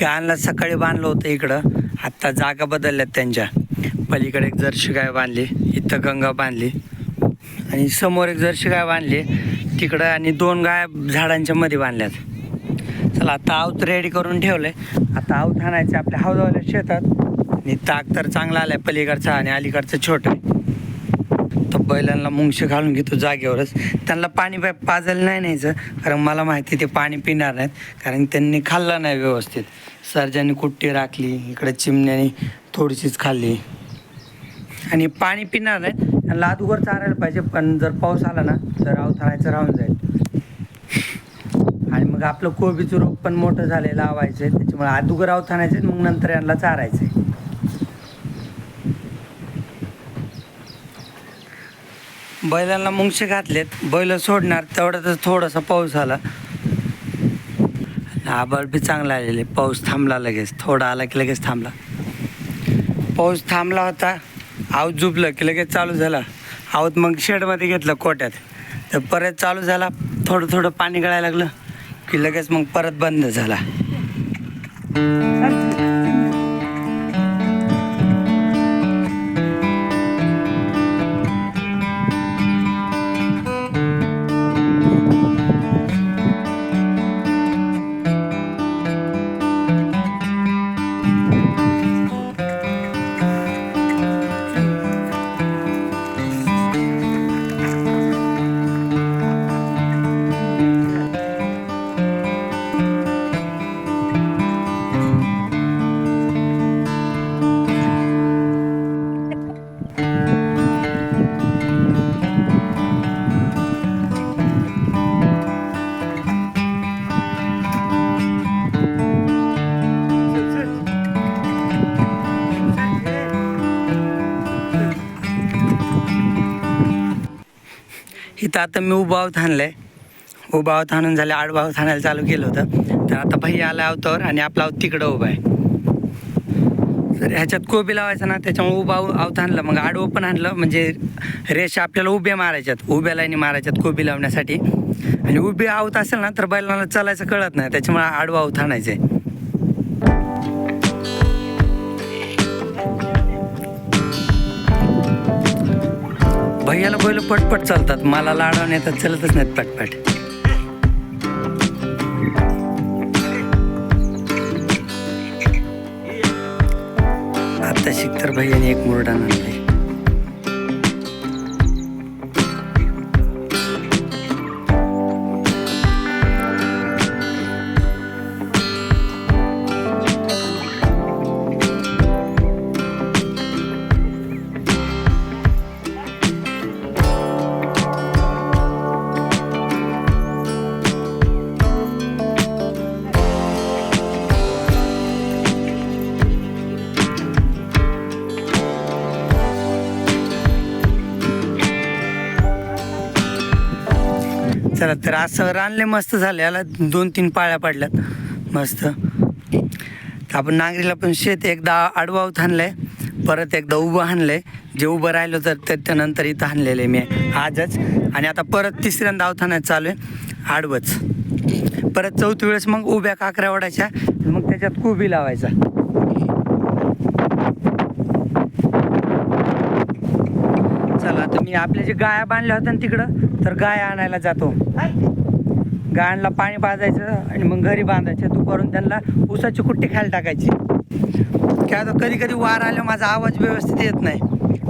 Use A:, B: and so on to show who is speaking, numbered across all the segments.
A: गायला सकाळी बांधलं होतं इकडं. आत्ता जागा बदलल्यात त्यांच्या. पलीकडे एक जर्शी गाय बांधली इथं गंगा बांधली. आणि समोर एक जर्शी गाय बांधली तिकडं आणि दोन गाय झाडांच्या मध्ये बांधल्यात. चला आता आऊत रेडी करून ठेवलंय. आता आऊत आणायचे आपल्या हौदावाल्या शेतात. आणि ताक तर चांगला आलाय पलीकडचा आणि अलीकडचं छोटं. आहे तर बैलांना मुंगशे घालून घेतो जागेवरच. त्यांना पाणी पाय पाजायला नाही न्यायचं कारण मला माहिती ते पाणी पिणार नाहीत कारण त्यांनी खाल्लं नाही व्यवस्थित. सर्जाने कुट्टी राखली इकडे चिमण्याने थोडीशीच खाल्ली. आणि पाणी पिणार नाही त्यांना अगोदर चारायला पाहिजे पण जर पाऊस आला ना तर अवथाळायचं राहून जाईल. आणि मग आपलं कोबीचं रोप पण मोठं झालेलं लावायचं आहे त्याच्यामुळे अदुगर अवथाणायचं मग नंतर यांना चारायचं आहे बैलांना मुंगशे घातलेत. बैल सोडणार तेवढ्यातच थोडासा पाऊस आला. आबाळ बी चांगला आलेले पाऊस थांबला लगेच. थोडा आला की लगेच थांबला. पाऊस थांबला होता. आऊत झुपलं की लगेच चालू झाला. आऊत मग शेडमध्ये घेतलं कोट्यात. तर परत चालू झाला. थोडं थोडं पाणी गळायला लागलं की लगेच मग परत बंद झाला. आता मी उभा आहोत आहे उभा आहोत आणून झाले आडवा आणायला चालू केलं होतं. तर आता भैया आला अवतावर आणि आपला अवत तिकडं उभा आहे. तर ह्याच्यात कोबी लावायचा ना त्याच्यामुळे उभा आवत आणलं. मग आडवं पण आणलं. म्हणजे रेष आपल्याला उभ्या मारायच्यात. उभ्या लाईनी मारायच्यात कोबी लावण्यासाठी. आणि उभे आवत असेल ना तर बैलांना चालायचं कळत नाही. त्याच्यामुळे आडवं आवत आणायचं आहे भैयाला बैल पटपट चालतात. मला लाडावून येतात चलतच नाहीत पटपट. आता शिकतर भैयाने एक मुरडा आणले चला तर असं रानले मस्त झाले. याला दोन तीन पाळ्या पडल्यात. मस्त. तर आपण नांगरीला पण शेत एकदा आडवा आहे परत एकदा उभं आणलंय जे उभं राहिलं तर त्याच्यानंतर इथं आणलेलं आहे मी. आजच. आणि आता परत तिसऱ्यांदा अवथानात चालू आहे. आडवंच. परत चौथी वेळेस मग उभ्या काकऱ्या ओढायच्या. मग त्याच्यात कोबी लावायचा. आणि आपल्या जे गाया बांधल्या होत्या ना तिकडं तर गाय आणायला जातो. गायांना पाणी पाजायचं आणि मग घरी बांधायचं. दुपारून त्यांना उसाची कुट्टी खायला टाकायची. काय आता कधी कधी वार आलं माझा आवाज व्यवस्थित येत नाही.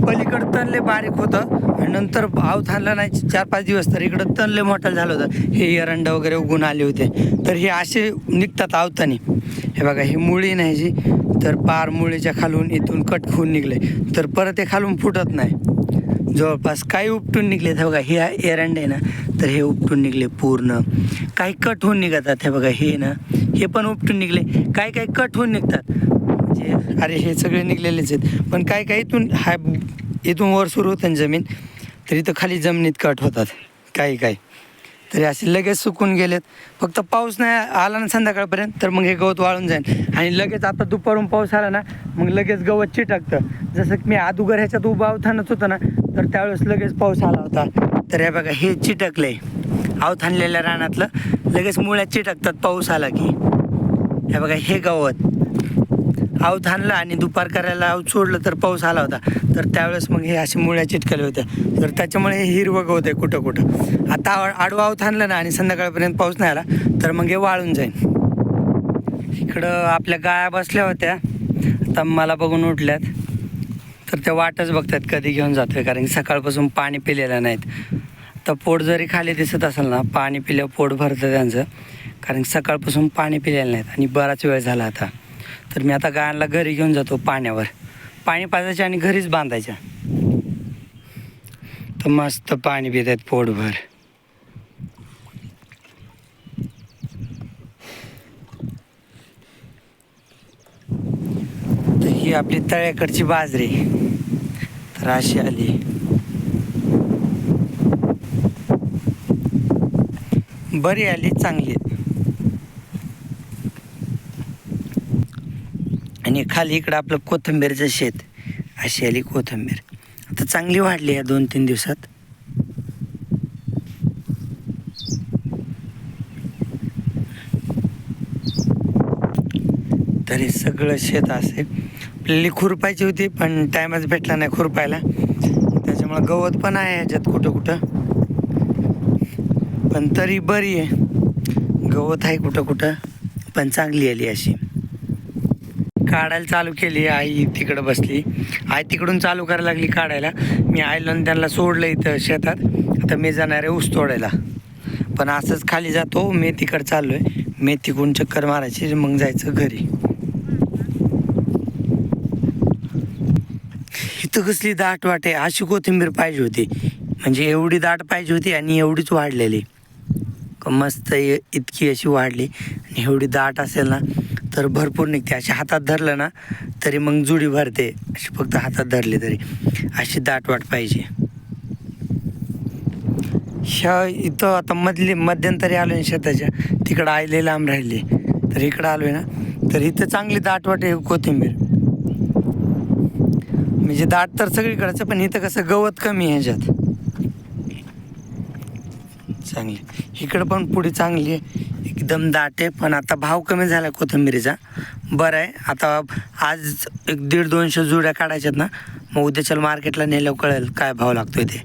A: पलीकडं तणले बारीक होतं आणि नंतर भाव थांबला नाही. चार पाच दिवस तर इकडं तणले मोठं झालं होतं. हे एरंड वगैरे उगून आले होते. तर हे असे निघतात आवतानी. हे बघा ही मुळी नाही जी तर पार मुळीच्या खालून इथून कट होऊन निघले. तर परत हे खालून फुटत नाही. जवळपास काही उपटून निघलेत. हे बघा हे एरंड आहे ना तर हे उपटून निघले पूर्ण. काही कट होऊन निघतात हे बघा हे ना हे पण उपटून निघले. काही काही कट होऊन निघतात. म्हणजे अरे हे सगळे निघलेलेच आहेत. पण काही काही इथून हा इथून वर सुरू होतं ना जमीन तर इथं खाली जमिनीत कट होतात. काही काही. तरी असे लगेच सुकून गेलेत. फक्त पाऊस नाही आला ना संध्याकाळपर्यंत तर मग हे गवत वाळून जाईल. आणि लगेच आता दुपारून पाऊस आला ना मग लगेच गवत चिटकतं. जसं की मी अदुगर ह्याच्यात उभा अवथानच होतं ना तर त्यावेळेस लगेच पाऊस आला होता. तर हे बघा हे चिटकले अवथानलेल्या रानातलं लगेच मुळ्यात चिटकतात पाऊस आला की. हे बघा हे गवत. आऊत आणलं आणि दुपार करायला आऊत सोडलं तर पाऊस आला होता. तर त्यावेळेस मग हे असे मुळ्या चिटकले होत्या तर त्याच्यामुळे हे हिरवं गवत आहे कुठं कुठं. आता आव- आडवं आऊत आणलं ना आणि संध्याकाळपर्यंत पाऊस नाही आला तर मग हे वाळून जाईल. इकडं आपल्या गाया बसल्या होत्या. आता मला बघून उठल्यात. तर त्या वाटच बघतात कधी घेऊन जातोय कारण सकाळपासून पाणी पिलेलं नाहीत. तर पोट जरी खाली दिसत असेल ना पाणी पिल्यावर पोट भरतं त्यांचं. कारण सकाळपासून पाणी पिलेलं नाहीत आणि बराच वेळ झाला आता. तर मी आता गायांना घरी घेऊन जातो पाण्यावर. पाणी पाजायचे आणि घरीच बांधायच्या. तर मस्त पाणी पित आहेत पोटभर. तर ही आपली तळ्याकडची बाजरी. तर अशी आली. बरी आली चांगली. आणि खाली इकडं आपलं कोथिंबीरचं शेत अशी आली कोथिंबीर. आता चांगली वाढली आहे दोन तीन दिवसात. तरी सगळं शेत असेल आपल्याला खुरपायची होती पण टायमच भेटला नाही खुरपायला. त्याच्यामुळं गवत पण आहे ह्याच्यात कुठं कुठं. पण तरी बरी आहे. गवत आहे कुठं कुठं पण चांगली आली अशी. काढायला चालू केली आई तिकडं बसली. आई तिकडून चालू करायला लागली काढायला. मी आईला त्यांना सोडलं इथं शेतात. आता मी जाणार आहे ऊस तोडायला. पण असंच खाली जातो मी तिकडं चाललो आहे मी तिकडून चक्कर मारायची मग जायचं घरी. इथं कसली दाट वाट आहे. अशी कोथिंबीर पाहिजे होती. म्हणजे एवढी दाट पाहिजे होती आणि एवढीच वाढलेली. मस्त इतकी अशी वाढली. आणि एवढी दाट असेल ना तर भरपूर निघते. अशी हातात धरलं ना तरी मग जुडी भरते. अशी फक्त हातात धरली तरी. अशी दाट वाट पाहिजे. ह्या इथं आता मधली मध्यंतरी आलो आहे शेताच्या तिकडं आयले लांब राहिले. तर इकडं आलो आहे ना तर इथं चांगली दाट वाट आहे कोथिंबीर. म्हणजे दाट तर सगळीकडचं पण इथं कसं गवत कमी आहे ह्याच्यात. चांगली. इकडं पण पुढे चांगली आहे. एकदम दाट आहे पण आता भाव कमी झाला कोथिंबिरीचा. बरं आहे आता आज एक दीड दोनशे जुड्या काढायच्यात ना मग उद्याच्या मार्केटला नेलं कळेल काय भाव लागतोय ते.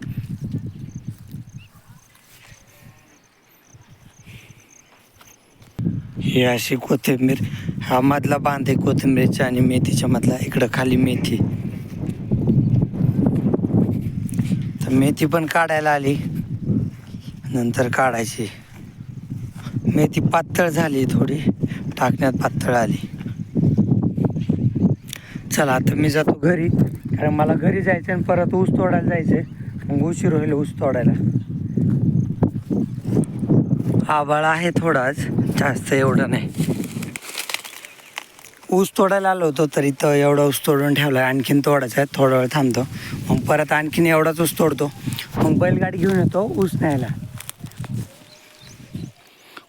A: ही अशी कोथिंबीर हा मधला बांध आहे कोथिंबीरच्या आणि मेथीच्या मधला इकडं खाली मेथी. तर मेथी पण काढायला आली नंतर काढायची. मेथी पातळ झाली थोडी. टाकण्यात पातळ आली. चला आता मी जातो घरी. कारण मला घरी जायचं आणि परत ऊस तोडायला जायचं मग उशीर होईल ऊस तोडायला. आबाळ आहे थोडाच जास्त एवढं नाही. ऊस तोडायला आलो होतो तर इथं एवढा ऊस तोडून ठेवला आहे आणखीन तोडायचा आहे थोडा वेळ थांबतो. मग परत आणखीन एवढाच ऊस तोडतो. मग बैलगाडी घेऊन येतो ऊस न्यायला.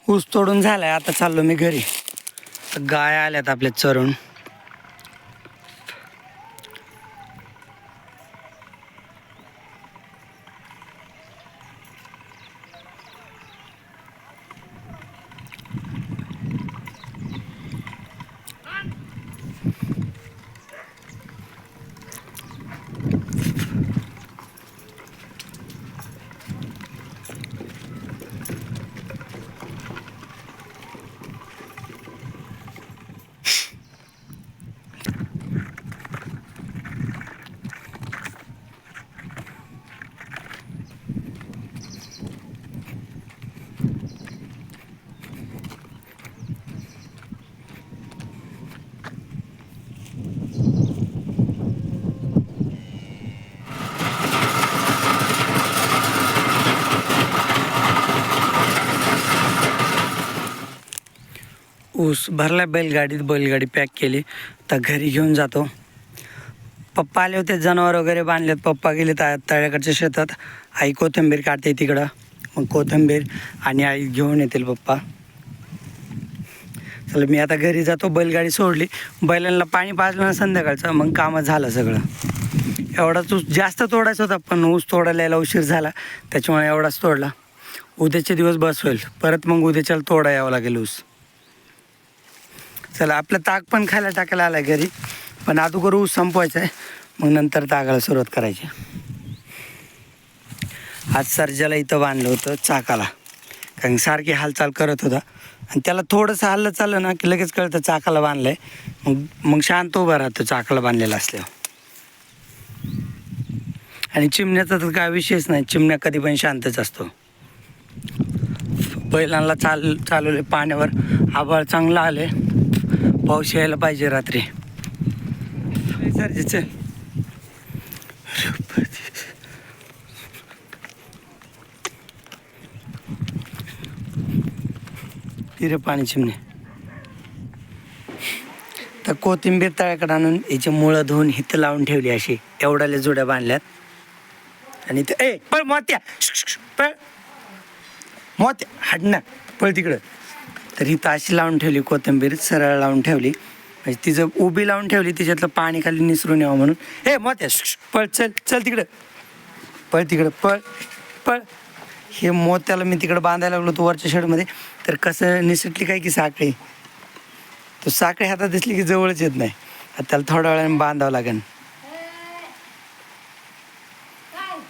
A: ऊस तोडून झालाय आता चाललो मी घरी. गाय आल्यात आपल्या चरून. ऊस भरला बैलगाडीत बैलगाडी पॅक केली. तर घरी घेऊन जातो. पप्पा आले होते जनावर वगैरे बांधलेत. पप्पा गेले त्या तळ्याकडच्या शेतात. आई कोथिंबीर काढते तिकडं. मग कोथिंबीर आणि आई घेऊन येतील पप्पा. चला मी आता घरी जातो. बैलगाडी सोडली. बैलांना पाणी पाजलं ना संध्याकाळचं मग कामं झालं सगळं. एवढाच ऊस जास्त तोडायचा होता पण ऊस तोडायला यायला उशीर झाला. त्याच्यामुळे एवढाच तोडला. उद्याचे दिवस बस होईल. परत मग उद्याच्याला तोडा यावं लागेल ऊस. चला आपलं ताक पण खायला टाकायला आलाय घरी. पण अगोदर ऊस संपवायचा आहे. मग नंतर तागाला सुरुवात करायची. आज सर्जाला इथं बांधलं होतं चाकाला. कारण सारखी हालचाल करत होता. आणि त्याला थोडंसं हल्लं चाललं ना की लगेच कळतं चाकाला बांधलंय. मग मग शांत उभा राहतो चाकाला बांधलेला असल्यावर. आणि चिमण्याचा तर काय विषयच नाही. चिमण्या कधी पण शांतच असतो. बैलांना चाल चालवले पाण्यावर. आभाळ चांगलं आले पाऊस यायला पाहिजे रात्री. चल तिरे पाणी चिमणे. तर कोथिंबीर तळ्याकडे आणून याची मुळं धुवून हिथं लावून ठेवली अशी. एवढ्याला जोड्या बांधल्यात. आणि ते ए पळ मोत्या. पळ. मोत्या. हाड ना पळ तिकडं. तर ही अशी लावून ठेवली कोथिंबीर सरळ लावून ठेवली. म्हणजे तिचं उभी लावून ठेवली तिच्यातलं पाणी खाली निसरून यावं म्हणून. हे मोत्या पळ चल चल तिकडं. पळ तिकडं पळ पळ. हे मोत्याला मी तिकडं बांधायला लागलो तो वरच्या शेडमध्ये. तर कसं निसटली काय की साखळी? तो साखळी हातात दिसली की जवळच येत नाही. आता त्याला थोड्या वेळाने बांधावं लागेल.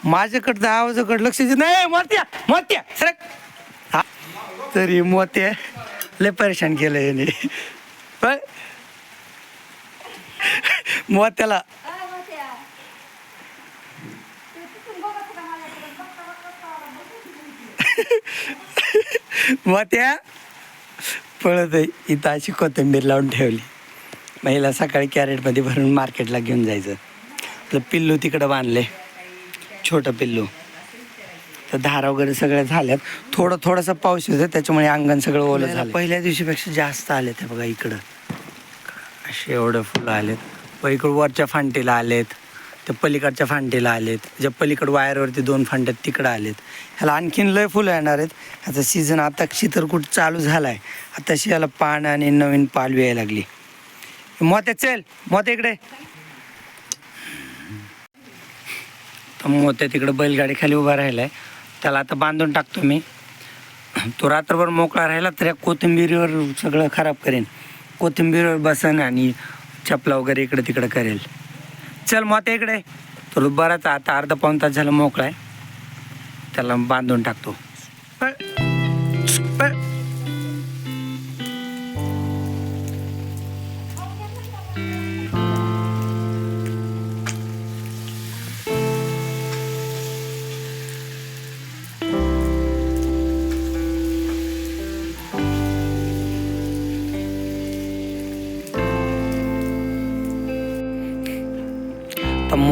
A: माझ्याकडं तर आवाजाकडे लक्ष देत नाही. मोत्या मोत्या सरक. हा तरी मोत्या. लय परेशान केलं याने. पण मोत्याला. मोत्या पळत आहे. इथं अशी कोथिंबीर लावून ठेवली. महिला सकाळी कॅरेटमध्ये भरून मार्केटला घेऊन जायचं. आपलं पिल्लू तिकडं बांधले छोटं पिल्लू. तर धारा वगैरे सगळ्या झाल्यात. थोडं थोडासा पाऊस होतं त्याच्यामुळे अंगण सगळं ओलं झालं पहिल्या दिवशीपेक्षा जास्त आले ते बघा इकडं. असे एवढं फुलं आलेत. व इकडं वरच्या फांटीला आलेत त्या पलीकडच्या फांटीला आलेत. ज्या पलीकड वायरवरती दोन फांट्यात तिकडं आलेत. ह्याला आणखीन लय फुलं येणार आहेत. ह्याचा सीझन आता कुठं चालू झाला आहे आताशी याला पान आणि नवीन पालवी यायला लागली. मोत्या चल. मोत्या इकडे. मोत्या तिकडे बैलगाडी खाली उभा राहिलाय. त्याला आता बांधून टाकतो मी. तो रात्रभर मोकळा राहिला तर या कोथिंबीरीवर सगळं खराब करेन. कोथिंबीरीवर बसन आणि चपला वगैरे इकडे तिकडे करेल. चल मग आता इकडे. तो बराच आता अर्धा पाऊन तास झाला मोकळा आहे. त्याला बांधून टाकतो.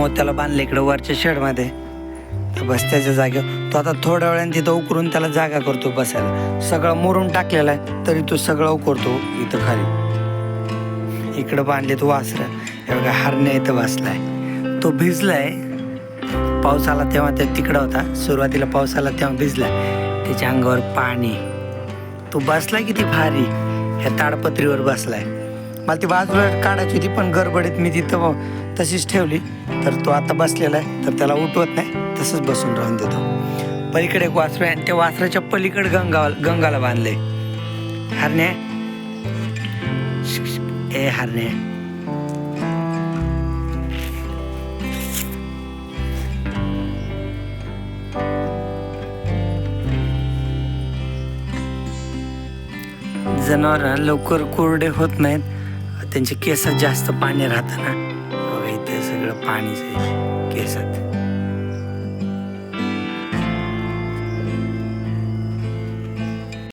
A: मग मोत्याला बांधलं इकडं वरच्या शेडमध्ये बस त्याच्या जागेवर. तो आता थोड्या वेळाने तिथं उकरून त्याला जागा करतो बसायला. सगळं मुरून टाकलेला आहे तरी तो सगळं उकरतो इथं खाली. इकडं बांधले तो वासरा एवढा हरण्या इथं बसलाय तो भिजलाय. पाऊस आला तेव्हा ते तिकडं होता. सुरुवातीला पाऊस आला तेव्हा भिजला त्याच्या अंगावर पाणी. तो बसलाय किती भारी. ह्या ताडपत्रीवर बसलाय. मला ती बाजूला काढायची होती पण गडबडीत मी तिथं तशीच ठेवली. तर तो आता बसलेला आहे. तर त्याला उठवत नाही. तसंच बसून राहून देतो. पलीकडे एक वासरू आहे. आणि त्या वासराच्या पलीकडे गंगा गंगाला बांधले. हरणे ए हरणे जनावर लवकर कोरडे होत नाहीत. त्यांचे केस जास्त पाणी राहतं ना बघा